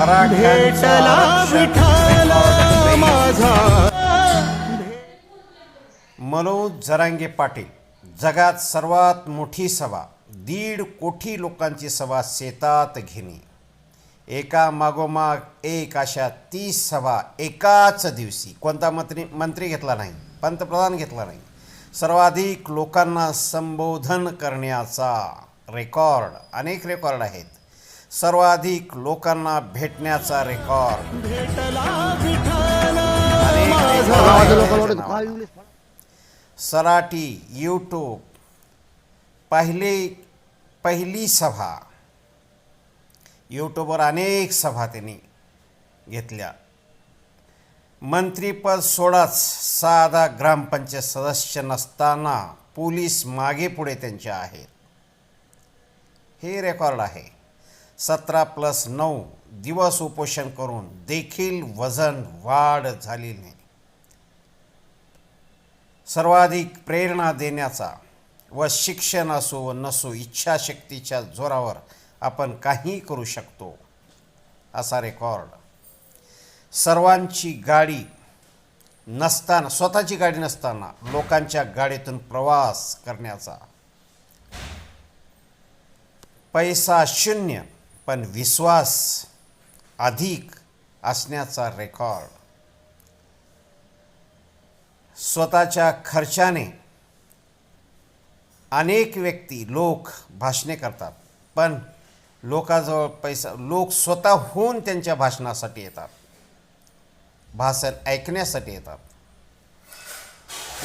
भेटला विठाला माझा. मनोज जरांगे पाटील जगात सर्वात मोठी सभा दीड कोटी लोकांची सभा शेतात घेणे. एका मागोमाग एक अशा तीस सभा एकाच दिवशी. कोणता मंत्री मंत्री घेतला नाही पंतप्रधान घेतला नाही. सर्वाधिक लोकांना संबोधन करण्याचा रेकॉर्ड अनेक रेकॉर्ड आहेत. सर्वाधिक लोकांना भेटण्याचा रेकॉर्ड आहेत. सराटी यूट्यूब पहिले पहिली सभा. यूट्यूबवर अनेक सभा त्यांनी घेतल्या. मंत्रीपद सोडाच साधा ग्रामपंचायत सदस्य नसताना पोलीस मागे पुढे त्यांच्या आहेत. हे रेकॉर्ड आहे. सतरा प्लस नऊ दिवस उपोषण करून देखील वजन वाढ झाली नाही. सर्वाधिक प्रेरणा देण्याचा व शिक्षण असो व नसो इच्छाशक्तीच्या जोरावर आपण काही करू शकतो असा रेकॉर्ड सर्वांची गाडी नसताना स्वतःची गाडी नसताना लोकांच्या गाडीतून प्रवास करण्याचा पैसा शून्य पण विश्वास अधिक असण्याचा रेकॉर्ड. स्वतःच्या खर्चाने अनेक व्यक्ती लोक भाषणे करतात पण लोकाजवळ पैसा लोक स्वतःहून त्यांच्या भाषणासाठी येतात भाषण ऐकण्यासाठी येतात.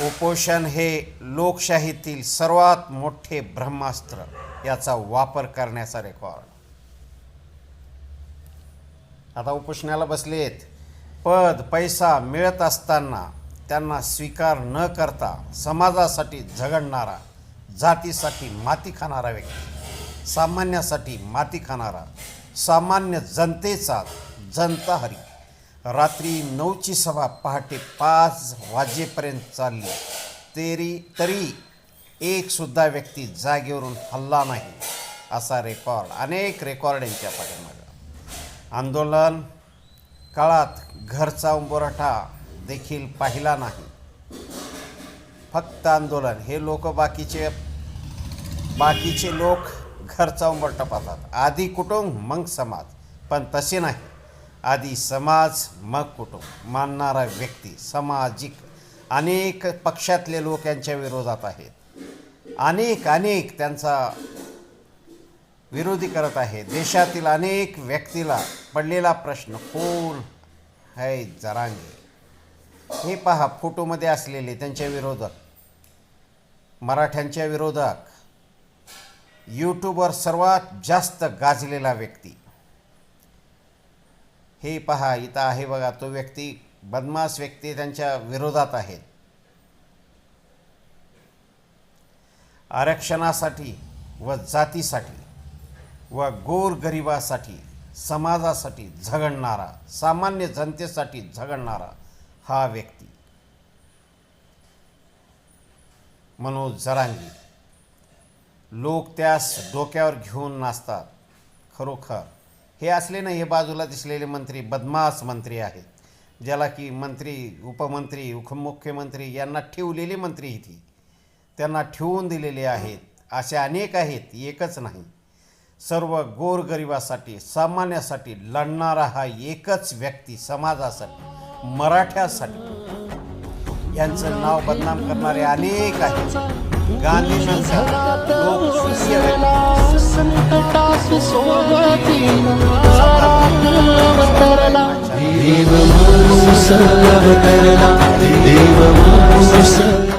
उपोषण हे लोकशाहीतील सर्वात मोठे ब्रह्मास्त्र याचा वापर करण्याचा रेकॉर्ड. आता उपोषणाला बसलेत पद पैसा मिळत असताना त्यांना स्वीकार न करता समाजासाठी झगडणारा जातीसाठी माती खाणारा व्यक्ती सामान्यासाठी माती खाणारा सामान्य जनतेचा जनता हरी. रात्री नऊची सभा पहाटे पाच वाजेपर्यंत चालली. तरी तरी एकसुद्धा व्यक्ती जागेवरून हल्ला नाही असा रेकॉर्ड अनेक रेकॉर्ड यांच्या पाठीमागं. आंदोलन काळात घरचा उंबरठा देखील पाहिला नाही. फक्त आंदोलन. हे लोक बाकीचे बाकीचे लोक घरचा उंबरठा पाहतात. आधी कुटुंब मग समाज. पण तसे नाही. आधी समाज मग कुटुंब. मानणारा व्यक्ती सामाजिक अनेक पक्षातले लोक यांच्या विरोधात आहेत. अनेक अनेक त्यांचा विरोधी करत आहे. देशातील अनेक व्यक्तीला पडलेला प्रश्न कोण है जरांगे? हे पहा फोटोमध्ये असलेले त्यांच्या विरोधक मराठ्यांच्या विरोधक यूट्यूबवर सर्वात जास्त गाजलेला व्यक्ती. हे पहा इथं आहे बघा तो व्यक्ती बदमाश व्यक्ती त्यांच्या विरोधात आहेत आरक्षणासाठी व जातीसाठी व गोरगरिबासाठी समाजासाठी झगडणारा सामान्य जनतेसाठी झगडणारा हा व्यक्ती. मनोज जरांगी. लोक त्यास डोक्यावर घेऊन नाचतात. खरोखर हे असले ना हे बाजूला दिसलेले मंत्री बदमाश मंत्री आहेत ज्याला की मंत्री उपमंत्री उपमुख्यमंत्री यांना ठेवलेले मंत्री इथे. त्यांना ठेवून दिलेले आहेत असे अनेक आहेत एकच नाही. सर्व गोरगरिबासाठी सामान्यासाठी लढणारा हा एकच व्यक्ती समाजासाठी मराठ्यासाठी. यांचं नाव बदनाम करणारे अनेक आहेत. गांधी